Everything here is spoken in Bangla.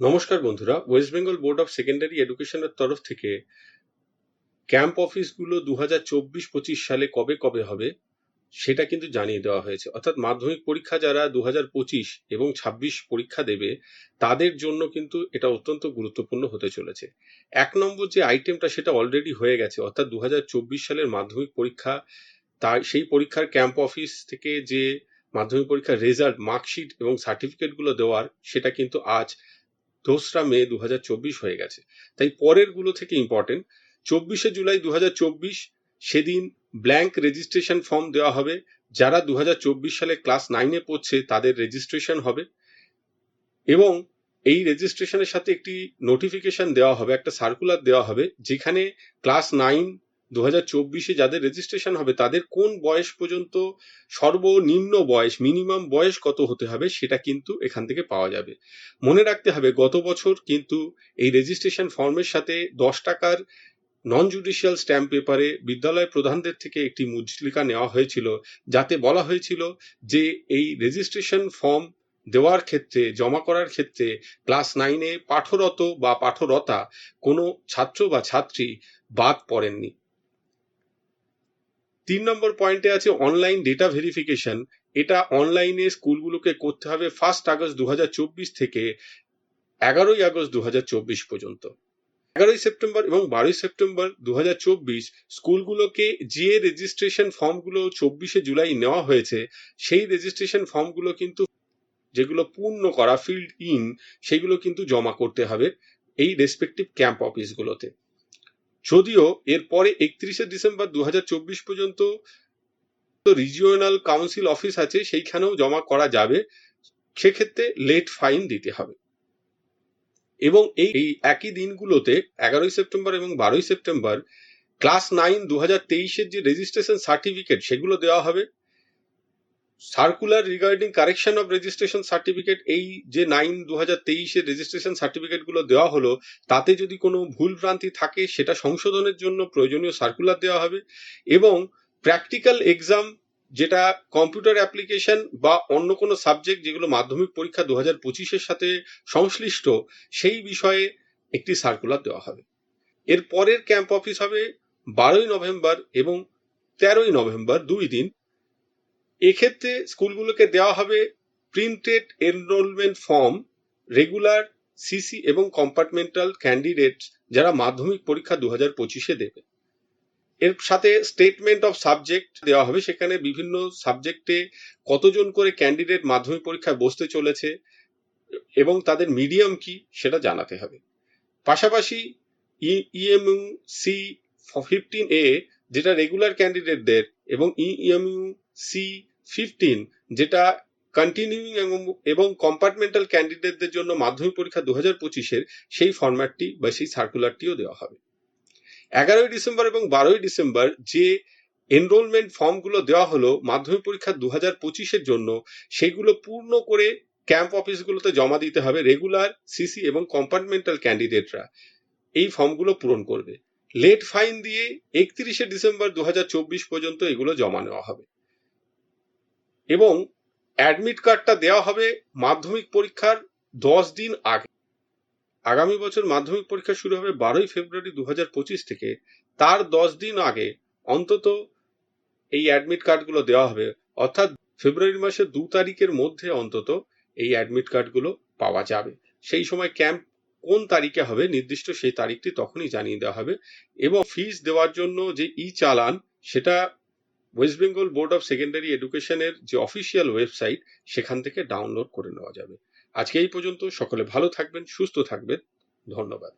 নমস্কার বন্ধুরা West Bengal board of secondary এডুকেশনের তরফ থেকে ক্যাম্প অফিসগুলো দু হাজার চব্বিশ পঁচিশ সালে কবে কবে হবে, সেটা কিন্তু জানিয়ে দেওয়া হয়েছে। অর্থাৎ মাধ্যমিক পরীক্ষা যারা দু হাজার পঁচিশ এবং ছাব্বিশ পরীক্ষা দেবে, তাদের জন্য কিন্তু এটা অত্যন্ত গুরুত্বপূর্ণ হতে চলেছে। এক নম্বর যে আইটেমটা সেটা অলরেডি হয়ে গেছে, অর্থাৎ দু হাজার চব্বিশ সালের মাধ্যমিক পরীক্ষা, তার সেই পরীক্ষার ক্যাম্প অফিস থেকে যে মাধ্যমিক পরীক্ষার রেজাল্ট মার্কশিট এবং সার্টিফিকেটগুলো দেওয়ার, সেটা কিন্তু আজ দোসরা মে দু হাজার চব্বিশ হয়ে গেছে। তাই পরেরগুলো থেকে ইম্পর্টেন্ট চব্বিশে জুলাই দু হাজার চব্বিশ, সেদিন ব্ল্যাঙ্ক রেজিস্ট্রেশন ফর্ম দেওয়া হবে। যারা দু হাজার চব্বিশ সালে ক্লাস নাইনে পড়ছে, তাদের রেজিস্ট্রেশন হবে। এবং এই রেজিস্ট্রেশনের সাথে একটি নোটিফিকেশন দেওয়া হবে, একটা সার্কুলার দেওয়া হবে, যেখানে ক্লাস নাইন দু চব্বিশে যাদের রেজিস্ট্রেশন হবে, তাদের কোন বয়স পর্যন্ত সর্বনিম্ন বয়স মিনিমাম বয়স কত হতে হবে সেটা কিন্তু এখান থেকে পাওয়া যাবে। মনে রাখতে হবে, গত বছর কিন্তু এই রেজিস্ট্রেশন ফর্মের সাথে দশ টাকার নন জুডিশিয়াল স্ট্যাম্প পেপারে বিদ্যালয় প্রধানদের থেকে একটি মুচলিকা নেওয়া হয়েছিল, যাতে বলা হয়েছিল যে এই রেজিস্ট্রেশন ফর্ম দেওয়ার ক্ষেত্রে, জমা করার ক্ষেত্রে ক্লাস নাইনে পাঠরত বা পাঠরতা কোনো ছাত্র বা ছাত্রী বাদ পড়েননি। তিন নম্বর পয়েন্টে আছে অনলাইন ডেটা ভেরিফিকেশন এটা অনলাইনে স্কুলগুলোকে করতে হবে ফার্স্ট আগস্ট দু হাজার চব্বিশ থেকে এগারোই আগস্ট দু হাজার চব্বিশ পর্যন্ত। এগারোই সেপ্টেম্বর এবং বারোই সেপ্টেম্বর দু হাজার চব্বিশ স্কুলগুলোকে যে রেজিস্ট্রেশন ফর্মগুলো চব্বিশে জুলাই নেওয়া হয়েছে, সেই রেজিস্ট্রেশন ফর্মগুলো কিন্তু যেগুলো পূর্ণ করা ফিল্ড ইন সেগুলো কিন্তু জমা করতে হবে এই রেসপেক্টিভ ক্যাম্প অফিসগুলোতে যদিও এরপরে একত্রিশে ডিসেম্বর দু হাজার চব্বিশ পর্যন্ত রিজিওনাল কাউন্সিল অফিস আছে, সেইখানেও জমা করা যাবে। সেক্ষেত্রে লেট ফাইন দিতে হবে। এবং এই এই একই দিনগুলোতে, এগারোই সেপ্টেম্বর এবং বারোই সেপ্টেম্বর ক্লাস নাইন দু হাজার তেইশের যে রেজিস্ট্রেশন সার্টিফিকেট সেগুলো দেওয়া হবে। Circular regarding correction of registration certificate এই যে নাইন দু হাজার তেইশের রেজিস্ট্রেশন সার্টিফিকেটগুলো দেওয়া হলো, তাতে যদি কোনো ভুল ভ্রান্তি থাকে, সেটা সংশোধনের জন্য প্রয়োজনীয় সার্কুলার দেওয়া হবে এবং প্র্যাকটিক্যাল এক্সাম যেটা কম্পিউটার অ্যাপ্লিকেশন বা অন্য কোনো সাবজেক্ট যেগুলো মাধ্যমিক পরীক্ষা দু হাজার পঁচিশের সাথে সংশ্লিষ্ট, সেই বিষয়ে একটি সার্কুলার দেওয়া হবে। এর পরের ক্যাম্প অফিস হবে বারোই নভেম্বর এবং তেরোই নভেম্বর, দুই দিন। এক্ষেত্রে স্কুলগুলোকে দেওয়া হবে printed enrolment form regular CC এবং কম্পার্টমেন্টাল ক্যান্ডিডেট যারা মাধ্যমিক পরীক্ষা দু হাজার পঁচিশে দেবে। এর সাথে স্টেটমেন্ট অফ সাবজেক্ট দেওয়া হবে, সেখানে বিভিন্ন সাবজেক্টে কতজন করে ক্যান্ডিডেট মাধ্যমিক পরীক্ষায় বসতে চলেছে এবং তাদের মিডিয়াম কি সেটা জানাতে হবে। পাশাপাশি ইএমইউ সি ফিফটিন এ যেটা রেগুলার ক্যান্ডিডেটদের এবং ইএমইউ সি ফিফটিন যেটা কন্টিনিউইং এবং কম্পার্টমেন্টাল ক্যান্ডিডেটদের জন্য মাধ্যমিক পরীক্ষা দু হাজার পঁচিশের সেই ফরম্যাটটি বা সেই সার্কুলারটিও দেওয়া হবে। এগারোই ডিসেম্বর এবং বারোই ডিসেম্বর যে এনরোলমেন্ট ফর্মগুলো দেওয়া হলো মাধ্যমিক পরীক্ষা দু হাজার পঁচিশের জন্য, সেগুলো পূর্ণ করে ক্যাম্প অফিসগুলোতে জমা দিতে হবে রেগুলার সিসি এবং কম্পার্টমেন্টাল ক্যান্ডিডেটরা এই ফর্মগুলো পূরণ করবে। লেট ফাইন দিয়ে একত্রিশে ডিসেম্বর দু হাজার চব্বিশ পর্যন্ত এগুলো জমা নেওয়া হবে। এবং অ্যাডমিট কার্ডটা দেওয়া হবে মাধ্যমিক পরীক্ষার দশ দিন আগে। আগামী বছর মাধ্যমিক পরীক্ষা শুরু হবে বারোই ফেব্রুয়ারি দু পঁচিশ থেকে। তার দশ দিন আগে অন্তত এই অ্যাডমিট কার্ডগুলো দেওয়া হবে। অর্থাৎ ফেব্রুয়ারি মাসের দু তারিখের মধ্যে অন্তত এই অ্যাডমিট কার্ডগুলো পাওয়া যাবে। সেই সময় ক্যাম্প কোন তারিখে হবে নির্দিষ্ট সেই তারিখটি তখনই জানিয়ে দেওয়া হবে। এবং ফিস দেওয়ার জন্য যে ই চালান সেটা West Bengal board of secondary এডুকেশনের যে অফিসিয়াল ওয়েবসাইট সেখান থেকে ডাউনলোড করে নেওয়া যাবে। আজকে এই পর্যন্ত, সকলে ভালো থাকবেন, সুস্থ থাকবেন। ধন্যবাদ।